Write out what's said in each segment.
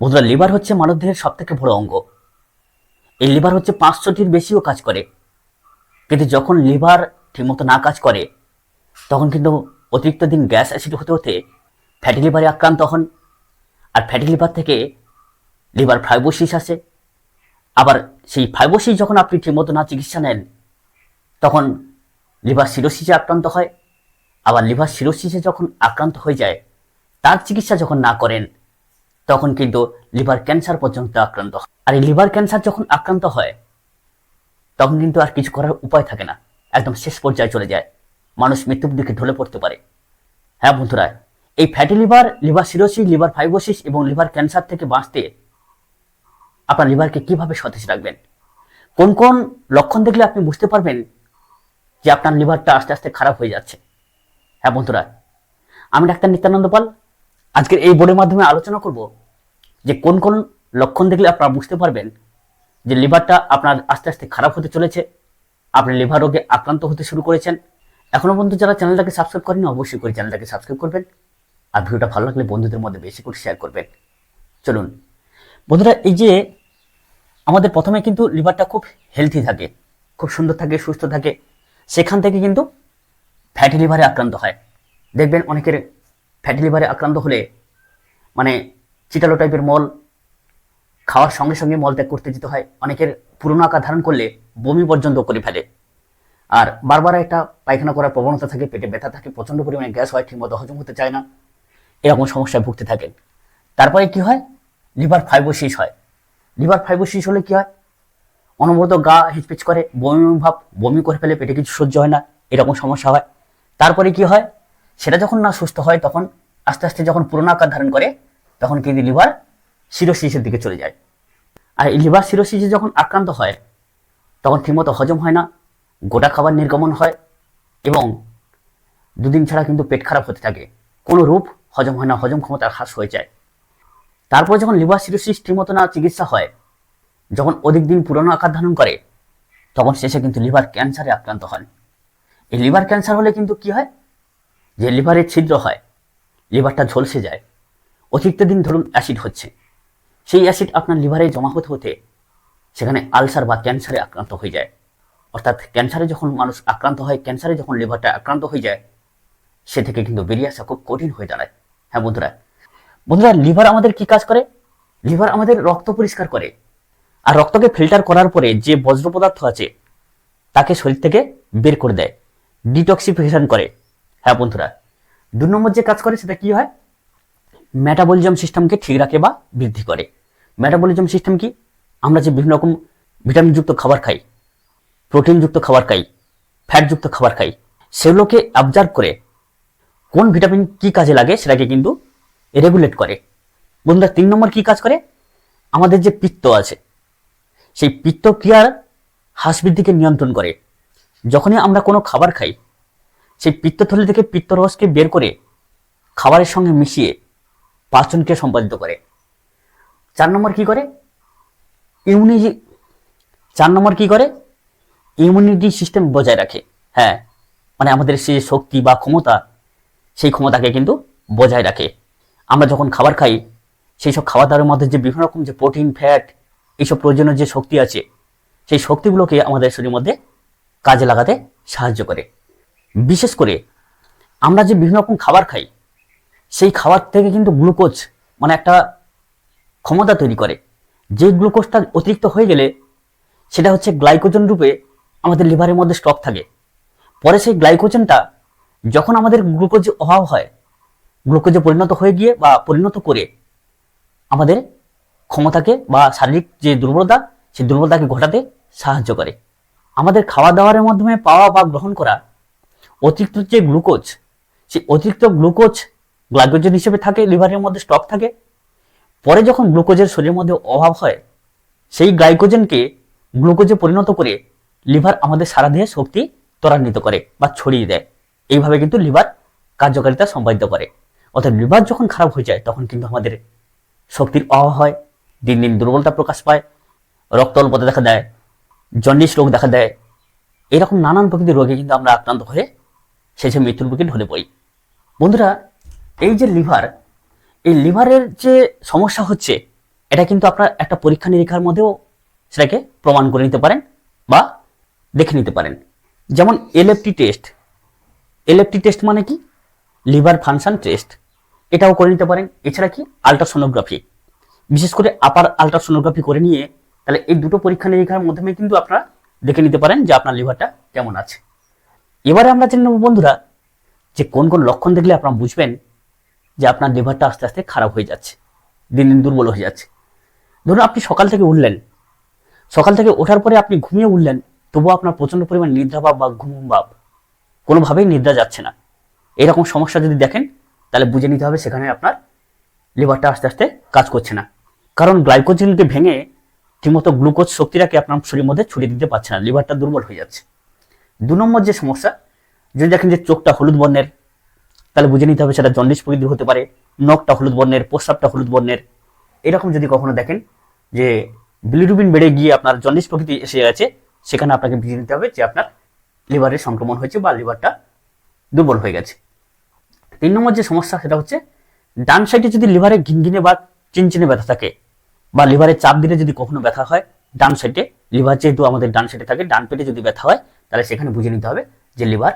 বন্ধুরা লিভার হচ্ছে মানবদেহের সব থেকে বড় অঙ্গ। এই লিভার হচ্ছে পাঁচশোটির বেশিও কাজ করে। কিন্তু যখন লিভার ঠিকমতো না কাজ করে, তখন কিন্তু অতিরিক্ত দিন গ্যাস অ্যাসিড হতে হতে ফ্যাটি লিভারে আক্রান্ত হন। আর ফ্যাটি লিভার থেকে লিভার ফাইবোসিস আসে। আবার সেই ফাইবোসিস যখন আপনি ঠিকমতো না চিকিৎসা নেন, তখন লিভার সিরোসিসে আক্রান্ত হয়। আবার লিভার সিরোসিসে যখন আক্রান্ত হয়ে যায়, তার চিকিৎসা যখন না করেন তখন কিন্তু লিভার ক্যান্সার পর্যন্ত আক্রান্ত হয়। আর এই লিভার ক্যান্সার যখন আক্রান্ত হয়, তখন কিন্তু আর কিছু করার উপায় থাকে না। একদম শেষ পর্যায়ে চলে যায়। মানুষ মৃত্যুর দিকে ঢলে পড়তে পারে। হ্যাঁ বন্ধুরা, এই fatty liver liver cirrhosis liver fibrosis এবং লিভার ক্যান্সার থেকে বাঁচতে আপনার লিভারকে কীভাবে সতেজ রাখবেন? কোন কোন লক্ষণ দেখলে আপনি বুঝতে পারবেন যে আপনার লিভারটা আস্তে আস্তে খারাপ হয়ে যাচ্ছে। হ্যাঁ বন্ধুরা, আমি ডাক্তার নিত্যানন্দ পাল। আজকের এই বোর্ডের মাধ্যমে আলোচনা করব যে কোন কোন লক্ষণ দেখলে আপনারা বুঝতে পারবেন যে লিভারটা আপনার আস্তে আস্তে খারাপ হতে চলেছে, আপনি লিভার রোগে আক্রান্ত হতে শুরু করেছেন। এখনও পর্যন্ত যারা চ্যানেলটাকে সাবস্ক্রাইব করেনি অবশ্যই করে চ্যানেলটাকে সাবস্ক্রাইব করবেন আর ভিডিওটা ভালো লাগলে বন্ধুদের মধ্যে বেশি করে শেয়ার করবেন। চলুন। বন্ধুরা, এই যে আমাদের প্রথমে কিন্তু লিভারটা খুব হেলথি থাকে, খুব সুন্দর থাকে, সুস্থ থাকে, সেখান থেকে কিন্তু ফ্যাটি লিভারে আক্রান্ত হয়। দেখবেন অনেকের ফ্যাটি লিভারে আক্রান্ত হলে মানে চিতালো টাইপের মল খাওয়ার সঙ্গে সঙ্গে মল ত্যাগ করতে যেতে হয়। অনেকের পুরনো আকার ধারণ করলে বমি পর্যন্ত করে ফেলে। আর বারবার একটা পায়খানা করার প্রবণতা থাকে, পেটে ব্যথা থাকে, প্রচণ্ড পরিমাণে গ্যাস হয়, ঠিকমতো হজম হতে চায় না, এরকম সমস্যায় ভুগতে থাকেন। তারপরে কি হয়? লিভার ফাইবোসিস হয়। লিভার ফাইবোসিস হলে কি হয়? অনবরত গা হিচপিচ করে, বমি ভাব, বমি করে ফেলে পেটে কিছু সহ্য হয় না, এরকম সমস্যা হয়। তারপরে কি হয়? সেটা যখন না সুস্থ হয়, তখন আস্তে আস্তে যখন পুরোনো আকার ধারণ করে, তখন কিন্তু লিভার সিরোসিসের দিকে চলে যায়। আর এই লিভার সিরোসিসে যখন আক্রান্ত হয়, তখন ঠিকমতো হজম হয় না, গোটা খাবার নির্গমন হয় এবং দুদিন ছাড়া কিন্তু পেট খারাপ হতে থাকে। কোনো রূপ হজম হয় না, হজম ক্ষমতা হ্রাস হয়ে যায়। তারপর যখন লিভার সিরোসিস ঠিকমতো না চিকিৎসা হয়, যখন অধিক দিন পুরনো আকার ধারণ করে, তখন শেষে কিন্তু লিভার ক্যান্সারে আক্রান্ত হন এই লিভার ক্যান্সার হলে কিন্তু কি হয়? যে লিভারে ছিদ্র হয় লিভারটা ঝলসে যায়। অতিরিক্ত দিন ধরুন অ্যাসিড হচ্ছে। সেই অ্যাসিড আপনার লিভারে জমা হতে হতে সেখানে আলসার বা ক্যান্সারে আক্রান্ত হয়ে যায়। অর্থাৎ ক্যান্সারে যখন মানুষ আক্রান্ত হয় ক্যান্সারে যখন লিভারটা আক্রান্ত হয়ে যায়, সে থেকে কিন্তু বেরিয়ে আসা খুব কঠিন হয়ে দাঁড়ায়। হ্যাঁ বন্ধুরা বন্ধুরা লিভার আমাদের কি কাজ করে? লিভার আমাদের রক্ত পরিষ্কার করে। আর রক্তকে ফিল্টার করার পরে যে বজ্র পদার্থ আছে, তাকে শরীর থেকে বের করে দেয় ডিটক্সিফিকেশন করে। হ্যাঁ বন্ধুরা। দু নম্বর যে কাজ করে, সেটা কি হয়? মেটাবলিজম সিস্টেমকে ঠিক রাখে বা বৃদ্ধি করে। মেটাবলিজম সিস্টেম কি? আমরা যে বিভিন্ন রকম ভিটামিনযুক্ত খাবার খাই প্রোটিনযুক্ত খাবার খাই ফ্যাটযুক্ত খাবার খাই, সেগুলোকে অবজার্ভ করে কোন ভিটামিন কি কাজে লাগে, সেটাকে কিন্তু রেগুলেট করে। বন্ধুরা, তিন নম্বর কি কাজ করে? আমাদের যে পিত্ত আছে, সেই পিত্ত ক্রিয়ার হ্রাস বৃদ্ধিকে নিয়ন্ত্রণ করে। যখনই আমরা কোনো খাবার খাই সেই পিত্তথলি থেকে পিত্তরসকে বের করে খাবারের সঙ্গে মিশিয়ে পাচনকে সম্পাদিত করে। চার নম্বর কি করে? ইমিউনিটি চার নম্বর কি করে? ইমিউনিটি সিস্টেম বজায় রাখে। হ্যাঁ মানে আমাদের সেই শক্তি বা ক্ষমতা, সেই ক্ষমতাকে কিন্তু বজায় রাখে। আমরা যখন খাবার খাই, সেই সব খাবার দাবারের মধ্যে যে বিভিন্ন রকম যে প্রোটিন, ফ্যাট, এইসব প্রয়োজনীয় যে শক্তি আছে, সেই শক্তিগুলোকে আমাদের শরীরের মধ্যে কাজে লাগাতে সাহায্য করে। বিশেষ করে আমরা যে বিভিন্ন রকম খাবার খাই, সেই খাবার থেকে কিন্তু গ্লুকোজ মানে একটা ক্ষমতা তৈরি করে। যে গ্লুকোজটা অতিরিক্ত হয়ে গেলে সেটা হচ্ছে গ্লাইকোজেন রূপে আমাদের লিভারের মধ্যে স্টক থাকে। পরে সেই গ্লাইকোজেনটা যখন আমাদের গ্লুকোজের অভাব হয়, গ্লুকোজে পরিণত হয়ে গিয়ে বা পরিণত করে আমাদের ক্ষমতাকে বা শারীরিক যে দুর্বলতা, সেই দুর্বলতাকে ঘটাতে সাহায্য করে। আমাদের খাওয়া দাওয়ার মাধ্যমে পাওয়া বা গ্রহণ করা অতিরিক্ত যে গ্লুকোজ, সেই অতিরিক্ত গ্লুকোজ গ্লাইকোজেন হিসেবে থাকে, লিভারের মধ্যে স্টক থাকে, পরে যখন গ্লুকোজের শরীরের মধ্যে অভাব হয়, সেই গ্লাইকোজেনকে গ্লুকোজে পরিণত করে লিভার আমাদের সারা দেহে শক্তি ত্বরান্বিত করে বা ছড়িয়ে দেয়। এইভাবে কিন্তু লিভার কার্যকারিতা সম্পাদিত করে। অর্থাৎ লিভার যখন খারাপ হয়ে যায়, তখন কিন্তু আমাদের শক্তির অভাব হয়, দিন দিন দুর্বলতা প্রকাশ পায় রক্ত অল্পতা দেখা দেয়, জন্ডিস রোগ দেখা দেয়। এরকম নানান প্রকৃতির রোগে কিন্তু আমরা আক্রান্ত হয়ে শেষে মৃত্যুর বুকে ঢলে পড়ি। বন্ধুরা, এই যে লিভার, এই লিভারের যে সমস্যা হচ্ছে, এটা কিন্তু আপনার একটা পরীক্ষা নিরীক্ষার মধ্যেও সেটাকে প্রমাণ করে নিতে পারেন বা দেখে নিতে পারেন। যেমন এলএফটি টেস্ট এলএফটি টেস্ট মানে কি? লিভার ফাংশন টেস্ট এটাও করে নিতে পারেন। এছাড়া কি? আলট্রাসোনোগ্রাফি বিশেষ করে আপার আলট্রাসোনোগ্রাফি করে নিয়ে তাহলে এই দুটো পরীক্ষা নিরীক্ষার মাধ্যমে কিন্তু আপনারা দেখে নিতে পারেন যে আপনার লিভারটা কেমন আছে। এবারে আমরা জেনে নেব বন্ধুরা যে কোন কোন লক্ষণ দেখলে আপনারা বুঝবেন যে আপনার লিভারটা আস্তে আস্তে খারাপ হয়ে যাচ্ছে, দিন দিন দুর্বল হয়ে যাচ্ছে। ধরুন আপনি সকাল থেকে উঠলেন, সকাল থেকে ওঠার পরে আপনি ঘুমিয়ে উঠলেন, তবুও আপনার প্রচণ্ড পরিমাণ নিদ্রাভাব বা ঘুম ভাব কোনোভাবেই নিদ্রা যাচ্ছে না। এরকম সমস্যা যদি দেখেন, তাহলে বুঝে নিতে হবে সেখানে আপনার লিভারটা আস্তে আস্তে কাজ করছে না। কারণ গ্লাইকোজেনকে ভেঙে ঠিকমতো গ্লুকোজ শক্তিটাকে আপনার শরীরের মধ্যে ছড়িয়ে দিতে পারছে না, লিভারটা দুর্বল হয়ে যাচ্ছে। দু নম্বর যে সমস্যা, যদি দেখেন যে চোখটা হলুদ বর্ণের, তাহলে বুঝে নিতে হবে সেটা জন্ডিস প্রকৃতির হতে পারে, নখটা হলুদ বর্ণের, প্রস্রাবটা হলুদ বর্ণের। এরকম যদি কখনো দেখেন যে বিলিরুবিন বেড়ে গিয়ে আপনার জন্ডিস প্রকৃতি এসে গেছে, সেখানে আপনাকে বুঝে নিতে হবে যে আপনার লিভারের সংক্রমণ হয়েছে বা লিভারটা দুর্বল হয়ে গেছে। তিন নম্বর যে সমস্যা, সেটা হচ্ছে ডান সাইডে যদি লিভারে ঘিনঘিনে বা চিনচিনে ব্যথা থাকে বা লিভারে চাপ দিলে যদি কখনো ব্যথা হয়, ডান সাইডে লিভার যেহেতু আমাদের ডান সাইডে থাকে, ডান পেটে যদি ব্যথা হয় তাহলে সেখানে বুঝে নিতে হবে যে লিভার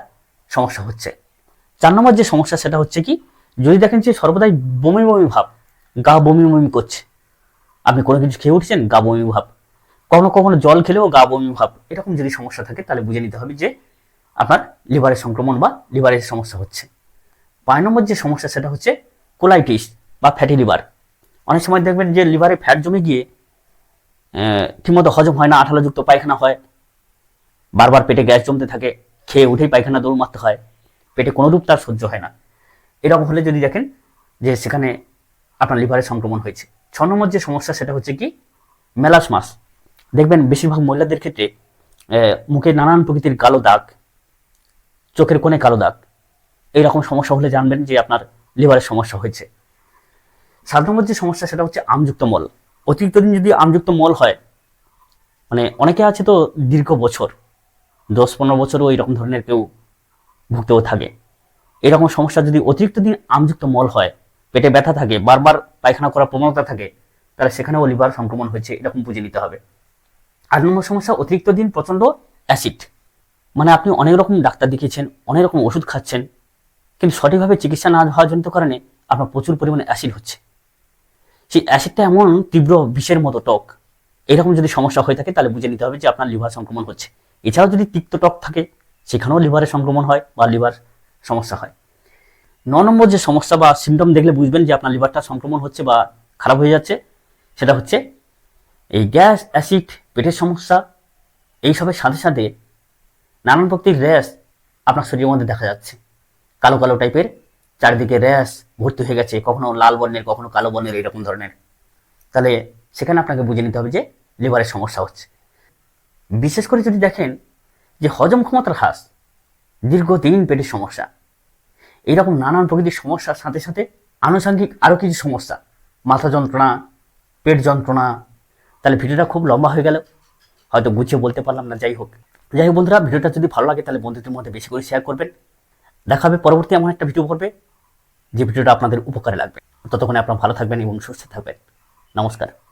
সমস্যা হচ্ছে। চার নম্বর যে সমস্যা, সেটা হচ্ছে কি, যদি দেখেন যে সর্বদাই বমি বমি ভাব, গা বমি বমি করছে, আপনি কোনো কিছু খেয়ে উঠছেন, গা বমি ভাব। কখনো কখনো জল খেলেও গা বমি ভাব। এরকম যদি সমস্যা থাকে, তাহলে বুঝে নিতে হবে যে আপনার লিভারের সংক্রমণ বা লিভারের সমস্যা হচ্ছে। পাঁচ নম্বর যে সমস্যা, সেটা হচ্ছে কোলাইটিস বা ফ্যাটি লিভার। অনেক সময় দেখবেন যে লিভারে ফ্যাট জমে গিয়ে ঠিকমতো হজম হয় না আঠালোযুক্ত পায়খানা হয় বারবার পেটে গ্যাস জমতে থাকে, খেয়ে উঠেই পায়খানা দৌড় মারতে হয়, পেটে কোনো রূপ তার সহ্য হয় না। এরকম হলে যদি দেখেন যে সেখানে আপনার লিভারের সংক্রমণ হয়েছে। ছ নম্বর যে সমস্যা সেটা হচ্ছে কি? মেলাসমাস দেখবেন বেশিরভাগ মহিলাদের ক্ষেত্রে মুখে নানান প্রকৃতির কালো দাগ, চোখের কোণে কালো দাগ, এইরকম সমস্যা হলে জানবেন যে আপনার লিভারের সমস্যা হয়েছে। সাত নম্বর যে সমস্যা সেটা হচ্ছে আমযুক্ত মল। অতিরিক্ত দিন যদি আমযুক্ত মল হয় মানে অনেকে আছে তো দীর্ঘ বছর দশ পনেরো বছরও এরকম ধরনের কেউ ভুগতেও থাকে। এরকম সমস্যা যদি অতিরিক্ত দিন আমযুক্ত মল হয়, পেটে ব্যথা থাকে, বারবার পায়খানা করার প্রবণতা থাকে, তাহলে সেখানেও লিভার সংক্রমণ হয়েছে, এরকম বুঝে নিতে হবে। আট নম্বর সমস্যা, অতিরিক্ত দিন প্রচণ্ড অ্যাসিড। মানে আপনি অনেক রকম ডাক্তার দেখিয়েছেন, অনেক রকম ওষুধ খাচ্ছেন, কিন্তু সঠিকভাবে চিকিৎসা না হওয়ার জনিত কারণে আপনার প্রচুর পরিমাণে অ্যাসিড হচ্ছে। সেই অ্যাসিডটা এমন তীব্র বিষের মতো টক, এরকম যদি সমস্যা হয়ে থাকে তাহলে বুঝে নিতে হবে যে আপনার লিভার সংক্রমণ হচ্ছে। এছাড়াও যদি তিক্ত টক থাকে, সেখানেও লিভারের সংক্রমণ হয় বা লিভার সমস্যা হয়। ন নম্বর যে সমস্যা বা সিমটম দেখলে বুঝবেন যে আপনার লিভারটা সংক্রমণ হচ্ছে বা খারাপ হয়ে যাচ্ছে, সেটা হচ্ছে এই গ্যাস, অ্যাসিড, পেটের সমস্যা, এইসবের সাথে সাথে নানান প্রকৃতির র্যাশ আপনার শরীরের মধ্যে দেখা যাচ্ছে। কালো কালো টাইপের, চারিদিকে র্যাশ, ভর্তি হয়ে গেছে, কখনো লাল বর্ণের, কখনো কালো বর্ণের, এরকম ধরনের। তাহলে সেখানে আপনাকে বুঝে নিতে হবে যে লিভারের সমস্যা হচ্ছে। বিশেষ করে যদি দেখেন যে হজম ক্ষমতার হ্রাস, দীর্ঘদিন পেটের সমস্যা এইরকম নানান প্রকৃতির সমস্যার সাথে সাথে আনুষঙ্গিক আরও কিছু সমস্যা, মাথা যন্ত্রণা, পেট যন্ত্রণা, তাহলে ভিডিওটা খুব লম্বা হয়ে গেল। হয়তো গুছিয়ে বলতে পারলাম না, যাই হোক। যাই হোক বন্ধুরা, ভিডিওটা যদি ভালো লাগে, তাহলে বন্ধুদের মধ্যে বেশি করে শেয়ার করবেন। দেখা হবে পরবর্তী এমন একটা ভিডিও করবে যে ভিডিওটা আপনাদের উপকারে লাগবে। ততক্ষণে আপনারা ভালো থাকবেন এবং সুস্থ থাকবেন। নমস্কার।